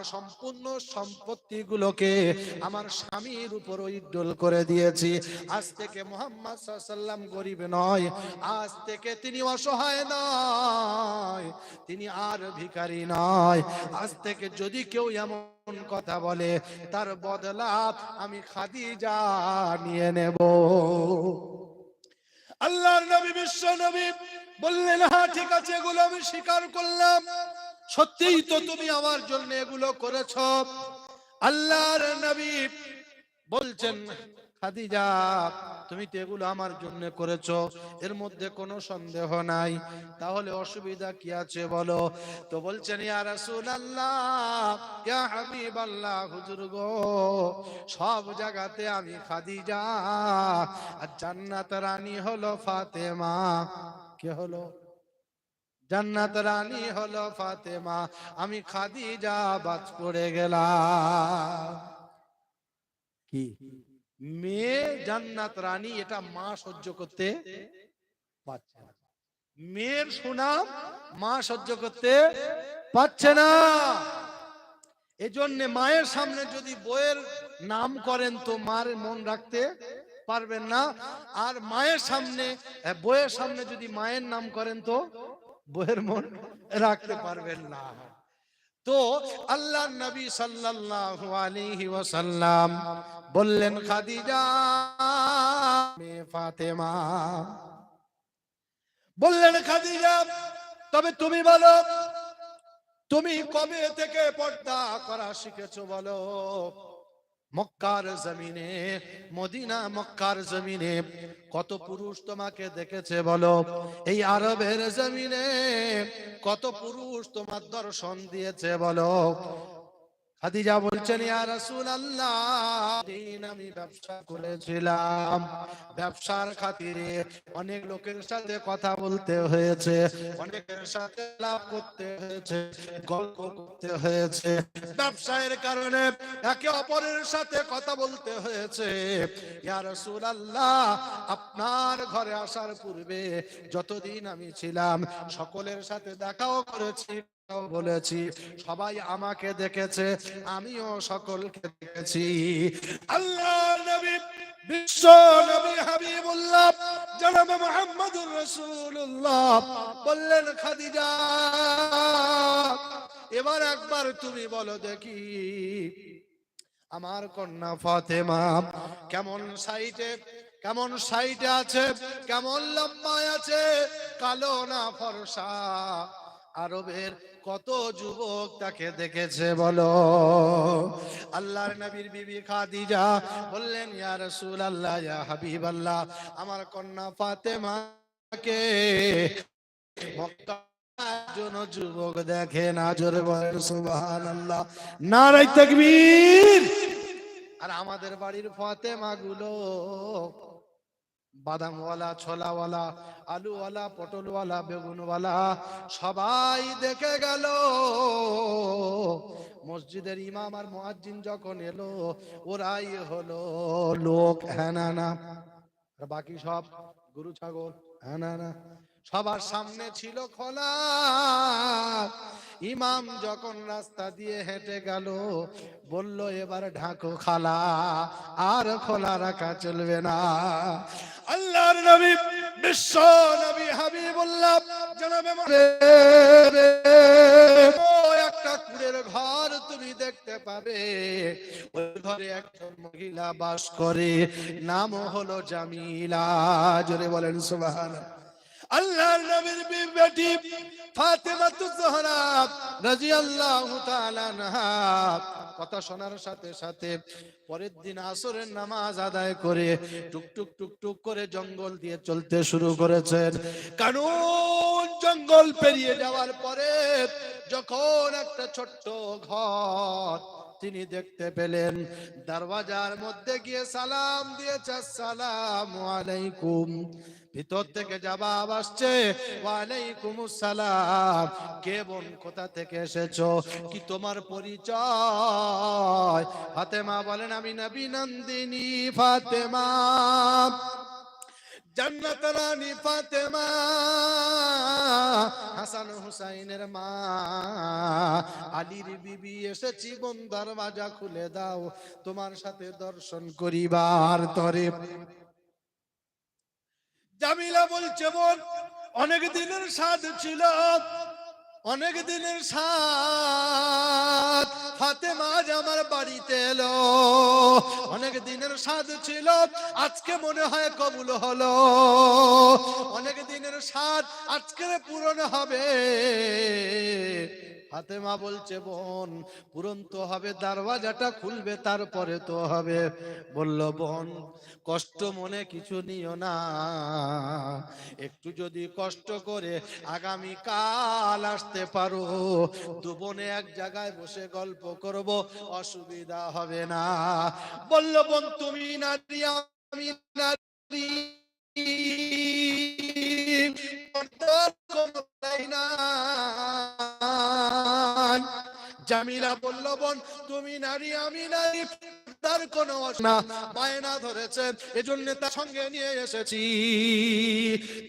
আমার সম্পূর্ণ সম্পত্তিগুলোকে আমার স্বামীর উপর উইড্ডল করে দিয়েছি। আজ থেকে মোহাম্মদ সাল্লাম গরিব নয়, আজ থেকে তিনি অসহায় নয়, তিনি আর ভিখারি নয়। আজ থেকে যদি কেউ এমন কথা বলে, তার বদলা আমি খাদিজা নিয়ে নেব। আল্লাহর নবী, বিশ্ব নবী বললেন হ্যাঁ ঠিক আছে, এগুলো আমি স্বীকার করলাম। সত্যিই তো তুমি আমার জন্য এগুলো করেছ। আল্লাহর নবী বলছেন খাদিজা তুমি তো এগুলো আমার জন্য করেছ এর মধ্যে কোনো সন্দেহ নাই। তাহলে অসুবিধা কি আছে বলো? তো বলছেন ইয়া রাসূলুল্লাহ ইয়া হাবিবাল্লাহ হুজুর গো সব জায়গাতে আমি খাদিজা আর জান্নাত রানী হলো ফাতেমা। কে হলো? জান্নাত রানী হলো ফাতেমা। আমি খাদি খাদিজা বাজ পড়ে গেলাম। কি? মেয়ে জান্নাত রানী এটা মা সহ্য করতে পারছে না। মেয়ের সুনাম মা সহ্য করতে পারছে না। এজন্য মায়ের সামনে যদি বইয়ের নাম করেন তো মার মন রাখতে পারবেন না। আর মায়ের সামনে, বইয়ের সামনে যদি মায়ের নাম করেন তো বইয়ের মন রাখতে পারবেন না। তো আল্লাহ নবী সাল্লাল্লাহু আলাইহি ওয়াসাল্লাম বললেন, খাদিজা, মেয়ে ফাতেমা। বললেন, খাদিজা, তবে তুমি বলো, তুমি কবে থেকে পর্দা করা শিখেছো বলো? মক্কার জমিনে, মদিনা মক্কার জমিনে, কত পুরুষ তোমাকে দেখেছে বলো? এই আরবের জমিনে কত পুরুষ তোমার দর্শন দিয়েছে বলো? খাদিজা বলছেন, ইয়া রাসূলুল্লাহ, দিন আমি ব্যবসা করেছিলাম। ব্যবসার খাতিরে অনেক লোকের সাথে কথা বলতে হয়েছে, অনেকের সাথে লাভ করতে হয়েছে, গল্প করতে হয়েছে। ব্যবসায়ের কারণে একে অপরের সাথে কথা বলতে হয়েছে। ইয়া রাসূলুল্লাহ, আপনার ঘরে আসার পূর্বে যতদিন আমি ছিলাম, সকলের সাথে দেখাও করেছি। বলেছি, সবাই আমাকে দেখেছে, আমিও সকলকে দেখেছি। আল্লাহ নবী, বিশ্ব নবী হাবিবুল্লাহ, জনাব মুহাম্মদুর রাসূলুল্লাহ বললেন, খাদিজা, এবার একবার তুমি বলো দেখি, আমার কন্যা ফাতেমা কেমন সাইটে কেমন সাইটে আছে, কেমন লম্বায় আছে, কালো না ফর্সা? আরবের কত যুবক তাকে দেখেছে, বলো। আল্লাহর নবীর বিবি খাদিজা বললেন, ইয়া রাসূলুল্লাহ, ইয়া হাবিবাল্লাহ, আমার কন্যা ফাতেমাকে মক্কা জন যুবক দেখে না, জোরে বলেন, সুবহানাল্লাহ। নারাই তাকবীর। আর আমাদের বাড়ির ফাতেমা গুলো বাদামওয়ালা, ছোলাওয়ালা, আলুওয়ালা, পটলওয়ালা, বেগুনওয়ালা, সবাই দেখে গেল। মসজিদের ইমাম আর মুয়াজ্জিন যখন এলো, ওরাই হলো লোক হ্যাঁ না বাকি সব গরু ছাগল হ্যাঁ না সবার সামনে ছিল খোলা। ইমাম যখন রাস্তা দিয়ে হেঁটে গেল, বলল, এবার ঢাকো খালা, আর খোলা রাখা চলবে না। আল্লাহর নবী, বিশ্ব নবী হাবিবুল্লাহ, জনাবে একটা কুড়ের ঘর তুমি দেখতে পাবে। ওই ঘরে একজন মহিলা বাস করে নাম হলো জামিলা। জোরে বলেন, সুবহানাল্লাহ। আল্লাহর নবীর বেটি ফাতেমাতু জোহরা রাদিয়াল্লাহু তাআলা আনহা। কথা শোনার সাথে সাথে পরের দিন আসরের নামাজ আদায় করে টুকটুক টুকটুক করে জঙ্গল দিয়ে চলতে শুরু করেছেন। কানুন জঙ্গল পেরিয়ে যাওয়ার পরে যখন একটা ছোট্ট ঘর তিনি দেখতে পেলেন, দরওয়াজার মধ্যে গিয়ে সালাম দিয়েছে, আসসালামু আলাইকুম। ভিতর থেকে জবাব আসছে ওয়ালাইকুম সালাম কে বোন, কোথা থেকে এসেছ? কি তোমার পরিচয়? ফাতেমা বলেন, আমি নবী নন্দিনী ফাতেমা। জান্নাত রানী ফাতেমা। হাসান হুসাইনের মা। আলীর বিবি, এসেছি বোন দরওয়াজা খুলে দাও। তোমার সাথে দর্শন করিবার তরে। জামিলা বলছে, বোন, অনেক দিনের স্বাদ ছিল, অনেক দিনের স্বাদ। ফাতেমা আজ আমার বাড়িতে এলো। অনেক দিনের স্বাদ ছিল, আজকে মনে হয় কবুল হলো। অনেক দিনের স্বাদ আজকে পূরণ হবে। ফাতেমা বলছে, বোন, পূরণ তো হবে, দরওয়াজাটা খুলবে, তারপরে তো হবে। বলল, বোন, কষ্ট মনে কিছু নিও না। একটু যদি কষ্ট করে আগামী কাল আসতে পারো, দু বোনে এক জায়গায় বসে গল্প করব, অসুবিধা হবে না। বলল, বোন, তুমি নারী, আমি নারী। নাই। জামিলা বলল, বোন, তুমি নারী, আমি নারী, তার কোনো না, বায়না ধরেছে, এজন্য তার সঙ্গে নিয়ে এসেছি।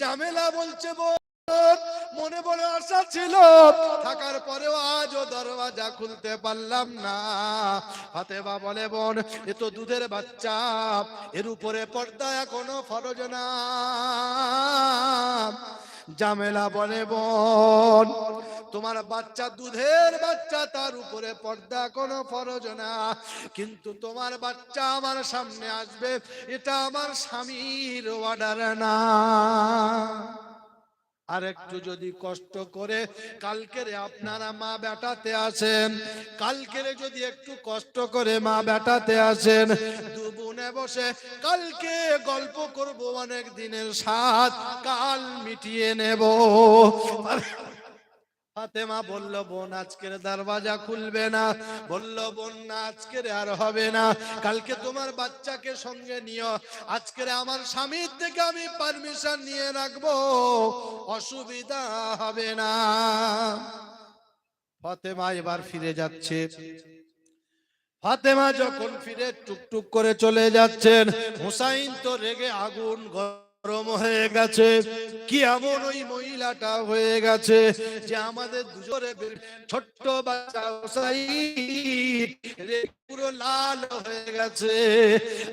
জামেলা বলছে, বোন, মনে বড় আশা ছিল, থাকার পরেও আজও দরওয়াজা খুলতে পারলাম না। ফাতেমা বলে, বোন, এ তো দুধের বাচ্চা, এর উপরে পর্দা এখনও ফরজ না। জামেলা বলে, বোন তোমার বাচ্চা, দুধের বাচ্চা, তার উপরে পর্দা কোনো ফরজ না। কিন্তু তোমার বাচ্চা আমার সামনে আসবে, এটা আমার স্বামীর অর্ডার না। আর একটু যদি কষ্ট করে কালকেরে আপনারা মা বেটাতে আসেন, কালকেরে যদি একটু কষ্ট করে মা বেটাতে আসেন, দু বোনে বসে কালকে গল্প করব অনেক দিনের সাত কাল মিটিয়ে নেব। ফাতেমা বলল, বোন, আজকের দরওয়াজা খুলবে না। বলল, বোন, না, আজকের আর হবে না। কালকে তোমার বাচ্চাকে সঙ্গে নিও। আজকের আমার স্বামীর থেকে আমি পারমিশন নিয়ে রাখব। অসুবিধা হবে না। ফাতেমা এবার ফিরে যাচ্ছে। ফাতেমা যখন ফিরে টুকটুক করে চলে যাচ্ছেন, হুসাইন তো রেগে আগুন গরম হয়ে গেছে কি এমন ওই মহিলাটা হয়ে গেছে যে আমাদের দুজনে ছোট্ট বাচ্চা পুরো লাল হয়ে গেছে।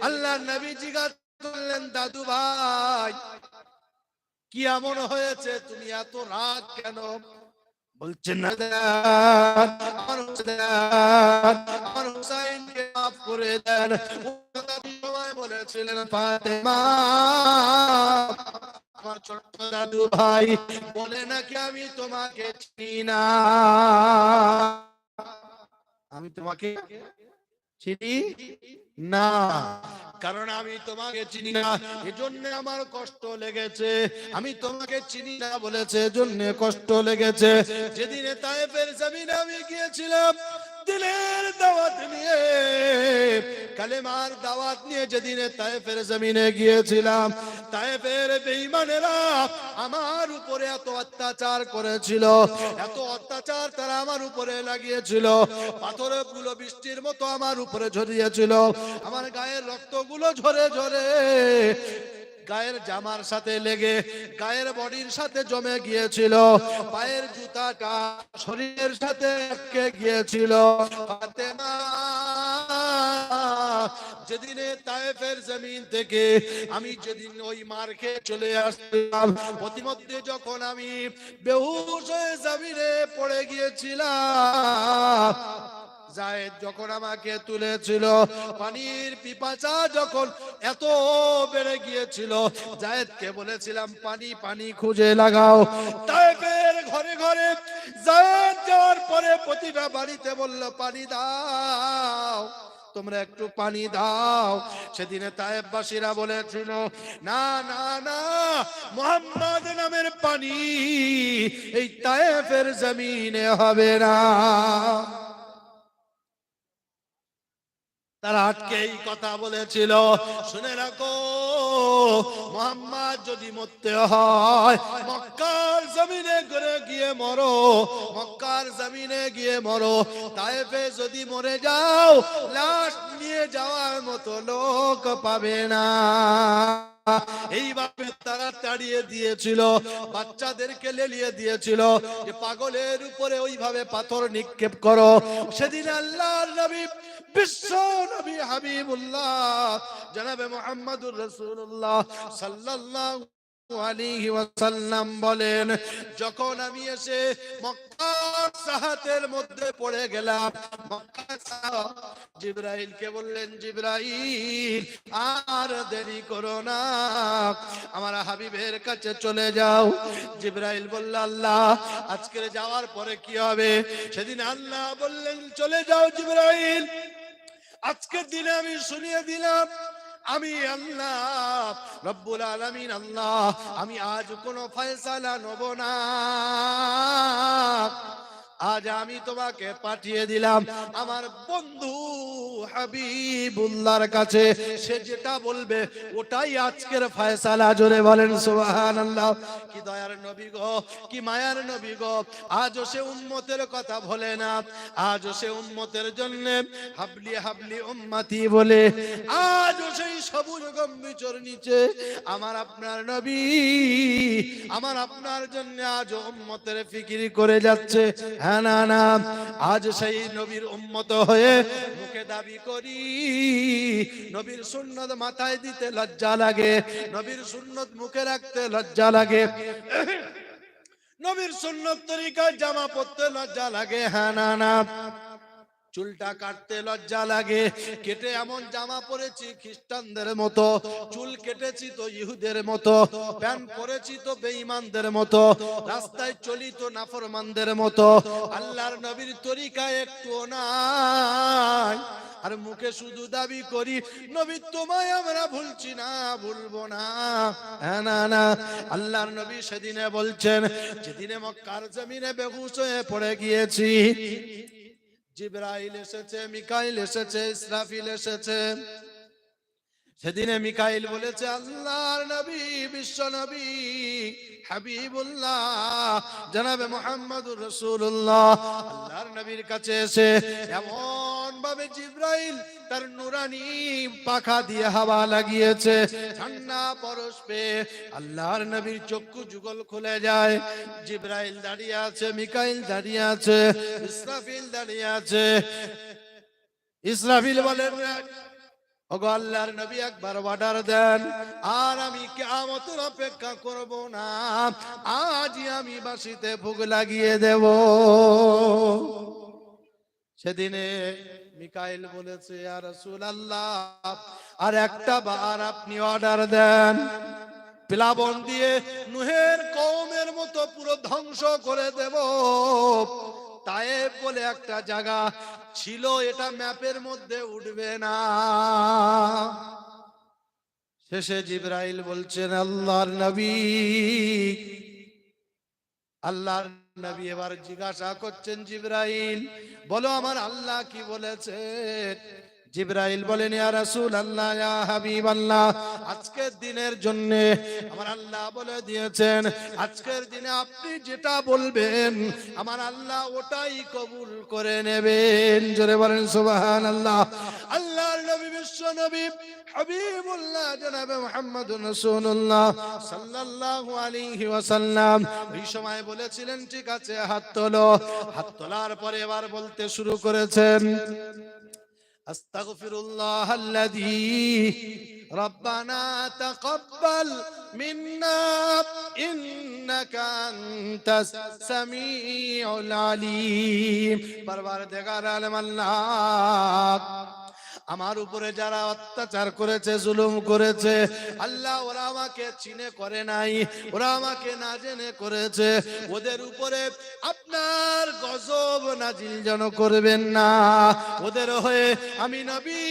আল্লাহ নবী জিজ্ঞাসা করলেন দাদু ভাই কি এমন হয়েছে? তুমি এত রাগ কেন? বলছে না আমার হুসেন, আমার হুসাইনকে মাফ করে দেন। ফাতেমা আমার ছোট্ট দাদু ভাই বলে নাকি আমি তোমাকে চিনি না। আমি তোমাকে চিনি না কারণ আমি তোমাকে চিনি না। এজন্য আমার কষ্ট লেগেছে। আমি তোমাকে চিনি না বলেছে। এজন্য কষ্ট লেগেছে। যেদিনে তায়েফের জমিনে আমি গিয়েছিলাম দিলের দাওয়াত নিয়ে, কালেমার দাওয়াত নিয়ে যেদিনে তায়েফের জমিনে গিয়েছিলাম, তায়েফের বেঈমানেরা আমার উপরে এত অত্যাচার করেছিল, এত অত্যাচার তারা আমার উপরে লাগিয়েছিল পাথরেরগুলো বৃষ্টির মতো আমার উপরে ঝরিয়েছিল, আমার গায়ের রক্তগুলো ঝরে ঝরে গায়ের জামার সাথে লেগে, গায়ের বডির সাথে জমে গিয়েছিল। পায়ের জুতাটা শরীরের সাথে গিয়েছিল। যেদিনে তায়েফের জমিন থেকে আমি যেদিন ওই মার খেয়ে চলে আসলাম প্রতিমধ্যে যখন আমি বেহুশ হয়ে জমিনে পড়ে গিয়েছিলাম জায়েদ যখন আমাকে তুলেছিল, পানির পিপাসা যখন এত বেড়ে গিয়েছিল, জায়েদকে বলেছিলাম, পানি পানি খুঁজে লাগাও। তাইফের ঘরে ঘরে জায়েদ যাওয়ার পরে প্রতিটা বাড়িতে বলল, পানি দাও, তোমরা একটু পানি দাও। সেদিনে তায়েববাসীরা বলেছিল, না না না, মোহাম্মদ নামের পানি এই তায়েফের জমিনে হবে না। তারা আটকে এই কথা বলেছিল, শুনে রাখো, মোহাম্মদ যদি মরতে হয়, মক্কার জমিনে করে গিয়ে মরো, মক্কার জমিনে গিয়ে মরো। তাইফে যদি মরে যাও, লাশ নিয়ে যাওয়ার মতো লোক পাবে না। এইভাবে তারা তাড়িয়ে দিয়েছিল, বাচ্চাদেরকে লেলিয়ে দিয়েছিল যে পাগলের উপরে ওইভাবে পাথর নিক্ষেপ করো। সেদিন আল্লাহ নবী, বিশ্ব নবী হাবিবুল্লাহ, জনাবে মোহাম্মদুর রসুল্লাহ সাল্লাল্লাহু বলেন, যখন আমি এসে মক্কার সাহাতের মধ্যে পড়ে গেলাম বললেন আর দেরি করো না, আমার হাবিবের কাছে চলে যাও। জিব্রাইল বলল, আল্লাহ, আজকের যাওয়ার পরে কি হবে? সেদিন আল্লাহ বললেন, চলে যাও জিব্রাইল, আজকের দিনে আমি শুনিয়ে দিলাম আমি আল্লাহ রব্বুল আলামিন আল্লাহ আমি আজ কোনো ফয়সালা নেব না। আজ আমি তোমাকে পাঠিয়ে দিলাম আমার বন্ধু হাবিবুল্লাহর কাছে। সে যেটা বলবে ওটাই আজকের ফয়সালা। জোরে বলেন, সুবহানাল্লাহ। কি দয়ার নবী গো, কি মায়ার নবী গো। আজও সে উম্মতের কথা বলে না। আজও সে উম্মতের জন্য হাবলি হাবলি উম্মতি বলে। আজও সেই সবুজ গম্ভীর নিচে আমার আপনার নবী, আমার আপনার জন্য আজ উম্মতের ফিকির করে যাচ্ছে। হ্যাঁ আজ সেই নবীর উম্মত হয়ে মুখে দাবি করি, নবীর সুন্নত মাথায় দিতে লজ্জা লাগে, নবীর সুন্নত মুখে রাখতে লজ্জা লাগে। নবীর সুন্নত তরিকায় জামা পড়তে লজ্জা লাগে হ্যাঁ না। চুলটা কাটতে লজ্জা লাগে। কেটে এমন জামা পরেছি খ্রিস্টানদের মতো। চুল কেটেছি তো ইহুদের মতো। প্যান্ট পরেছি তো বেঈমানদের মতো। রাস্তায় চলি তো নাফরমানদের মতো। আল্লাহর নবীর তরিকায় একটু নাই। আর মুখে শুধু দাবি করি, নবী তোমায় আমরা ভুলছি না, ভুলবো না। হ্যাঁ না না। আল্লাহর নবী সেদিনে বলছেন, যেদিনে মক্কার জমিনে বেহুশ হয়ে পড়ে গিয়েছি জিব্রাইল এসেছে মিকাইল এসেছে ইসরাফিল এসেছে। সেদিনে মিকাইল বলেছে, আল্লাহর নবী, বিশ্ব নবী, হাবিবুল্লাহ, জনাবে মোহাম্মদুর রাসূলুল্লাহ। আল্লাহর নবীর কাছে এসে এমন ভাবে জিব্রাইল তার নুরানি পাখা দিয়ে হাওয়া লাগিয়েছে ঠান্ডা পরশ পেয়ে আল্লাহর নবীর চক্ষু যুগল খুলে যায়। জিব্রাইল দাঁড়িয়ে আছে, মিকাইল দাঁড়িয়ে আছে, ইসরাফিল দাঁড়িয়ে আছে। ইসরাফিল বলেন ওগো আল্লাহর নবী একবার অর্ডার দেন। আর আমি কিয়ামতের অপেক্ষা করব না। আজই আমি বাসিতে ভোগ লাগিয়ে দেব। সেদিনে মিকাইল বলেছে আর রাসূল আল্লাহ আর একটা বার আপনি অর্ডার দেন। প্লাবন দিয়ে নুহের কওমের মতো পুরো ধ্বংস করে দেব। তায়েব বলে একটা জায়গা ছিল এটা ম্যাপের মধ্যে উঠবে না। শেষে জিব্রাইল বলছেন, আল্লাহর নবী। আল্লাহর নবী এবার জিজ্ঞাসা করছেন জিব্রাইল, বলো আমার আল্লাহ কি বলেছেন? জিব্রাইল বলেন, ইয়া রাসূল আল্লাহ ইয়া হাবিব আল্লাহ আজকের দিনের জন্য আমার আল্লাহ বলে দিয়েছেন, আজকের দিনে আপনি যেটা বলবেন, আমার আল্লাহ ওটাই কবুল করে নেবেন। জোরে বলেন, সুবহানাল্লাহ। আল্লাহর নবী, বিশ্ব নবী, হাবিবুল্লাহ জনাবে মুহাম্মদুর রাসূলুল্লাহ সাল্লাল্লাহু আলাইহি ওয়াসাল্লাম এই সময় বলেছিলেন, ঠিক আছে, হাত তোলো। হাত তোলার পরে এবার বলতে শুরু করেছেন أستغفر الله الذي ربنا تقبل منا إنك أنت السميع العليم پروردگار عالم الله আমার উপরে যারা অত্যাচার করেছে, জুলুম করেছে, আল্লাহ ওরা আমাকে চিনে করে নাই, ওরা আমাকে না জেনে করেছে, ওদের উপরে আপনার গজব নাজিল যেন করবেন না, ওদের হয়ে আমি নবী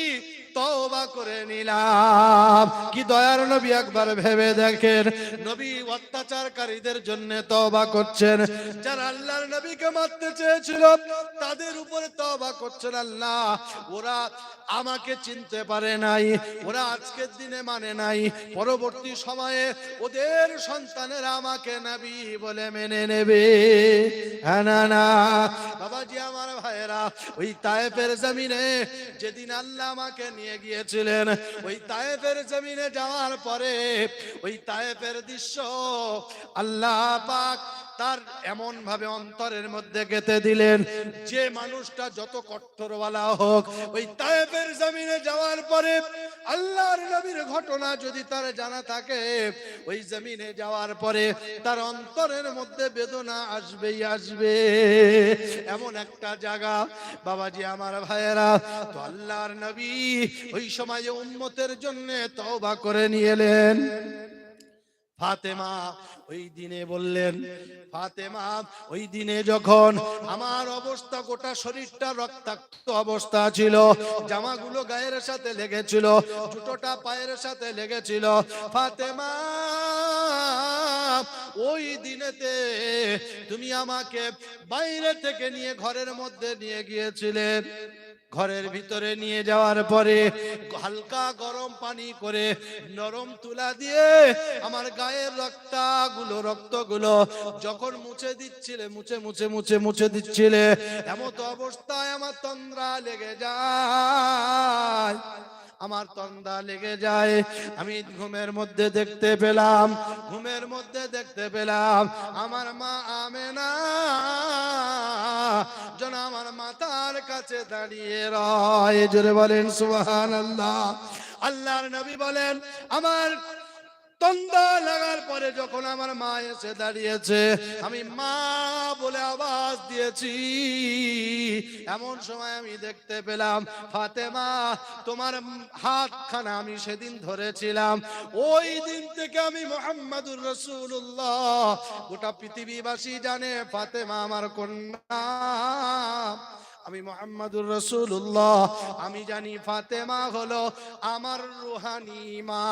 তওবা করে নিলাম। কি দয়ার নবী একবার ভেবে দেখেন। নবী অত্যাচারকারীদের জন্য তওবা করছেন। যারা আল্লাহর নবীকে মারতে চেয়েছিল, তাদের উপরে তওবা করছেন আল্লাহ। ওরা আমাকে চিনতে পারে নাই, ওরা আজকের দিনে মানে নাই। পরবর্তী সময়ে ওদের সন্তানেরা আমাকে নবী বলে মেনে নেবে। হ্যাঁ না না। বাবাজি, আমার ভাইয়েরা, ওই তায়েফের জমিনে যেদিন আল্লাহ আমাকে নিয়ে গিয়েছিলেন। ওই তায়েফের জমিনে যাওয়ার পরে ওই তায়েফের দৃশ্য আল্লাহ পাক তার এমন ভাবে অন্তরের মধ্যে গেতে দিলেন, যে মানুষটা যত কঠোরওয়ালা হোক, ওই তায়েফের জমিনে যাওয়ার পরে আল্লাহর নবীর ঘটনা যদি তার জানা থাকে, ওই জমিনে যাওয়ার পরে তার অন্তরের মধ্যে বেদনা আসবেই আসবে। এমন একটা জায়গা, বাবাজি আমার ভাইয়েরা, তো আল্লাহর নবী ওই সময়ে উম্মতের জন্য তওবা করে নিয়ে এলেন। ফাতেমা ওই দিনে বললেন, ফাতেমা, ওই দিনে যখন আমার অবস্থা, গোটা শরীরটা রক্তাক্ত অবস্থা ছিল, জামাগুলো গায়ের সাথে লেগেছিল, জুতোটা পায়ের সাথে লেগেছিল, ফাতেমা, ওই দিনেতে তুমি আমাকে বাইরে থেকে নিয়ে ঘরের মধ্যে নিয়ে গিয়েছিলে। ঘরের ভিতরে নিয়ে যাওয়ার পরে হালকা গরম পানি করে নরম তুলা দিয়ে আমার গায়ের রক্তাগুলো, রক্তগুলো যখন মুছে দিচ্ছিলে, মুছে মুছে মুছে মুছে দিচ্ছিলে, এমত অবস্থায় আমার তন্দ্রা লেগে যায়। আমার তন্দা লেগে যায়। আমি ঘুমের মধ্যে দেখতে পেলাম, ঘুমের মধ্যে দেখতে পেলাম, আমার মা আমেনা যেন আমার মাতার কাছে দাঁড়িয়ে রয়। জোরে বলেন সুবহান আল্লাহ আল্লাহর নবী বলেন, আমার তন্দা লাগার পরে যখন আমার মা এসে দাঁড়িয়েছে, আমি মা বলে আওয়াজ দিয়েছি। এমন সময় আমি দেখতে পেলাম, ফাতেমা, তোমার হাতখানা আমি সেদিন ধরেছিলাম। ওই দিন থেকে আমি মোহাম্মদুর রসুল্লাহ গোটা পৃথিবীবাসী জানে, ফাতেমা আমার কন্যা। আমি মোহাম্মদুর রসুল্লাহ আমি জানি ফাতেমা হলো আমার রুহানি মা।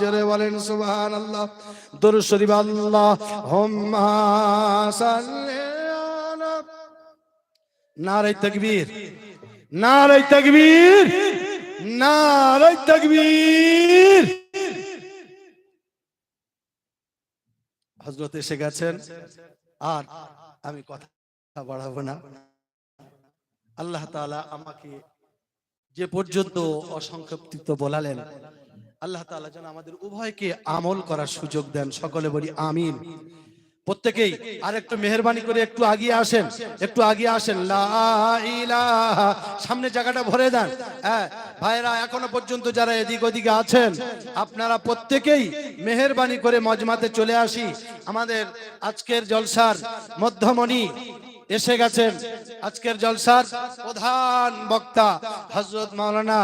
জোরে বলেন সুবহান আল্লাহ দরুদ শরীফ আল্লাহ। হুম্মা নারে তাকবীর। নারে তাকবীর। নারে তাকবীর। হযরত এসে গেছেন। আর আমি কথা বাড়াবো না। আল্লাহ তাআলা আমাকে যে পর্যন্ত অসংক্ষিপ্ত বলালেন, আল্লাহ তাআলা যেন আমাদের উভয়কে আমল করার সুযোগ দেন। সকলে বলি আমিন। প্রত্যেকেই আর একটু মেহরবানি করে একটু আগিয়ে আসেন, একটু আগিয়ে আসেন। সামনে জায়গাটা ভরে দেন। হ্যাঁ ভাইরা এখনও পর্যন্ত যারা এদিক ওদিকে আছেন, আপনারা প্রত্যেকেই মেহরবানি করে মজমাতে চলে আসি। আমাদের আজকের জলসার মধ্যমণি এসে গেছেন। আজকের জলসার প্রধান বক্তা হজরত মাওলানা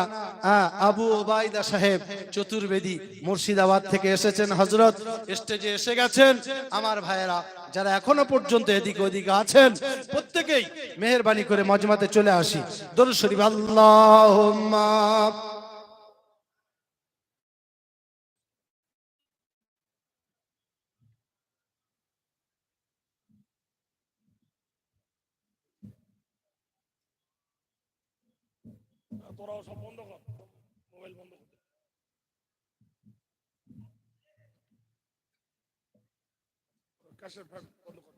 আহ, আবু ওবায়দা সাহেব চতুর্বেদী মুর্শিদাবাদ থেকে এসেছেন। হজরত স্টেজে এসে গেছেন। আমার ভাইয়েরা যারা এখনও পর্যন্ত এদিকে ওদিকে আছেন প্রত্যেকেই মেহরবানি করে মজমাতে চলে আসি। দরুদ শরীফ আল্লাহ তোরাও সব বন্ধ কর মোবাইল বন্ধ কর ক্যাশের ফ্যান বন্ধ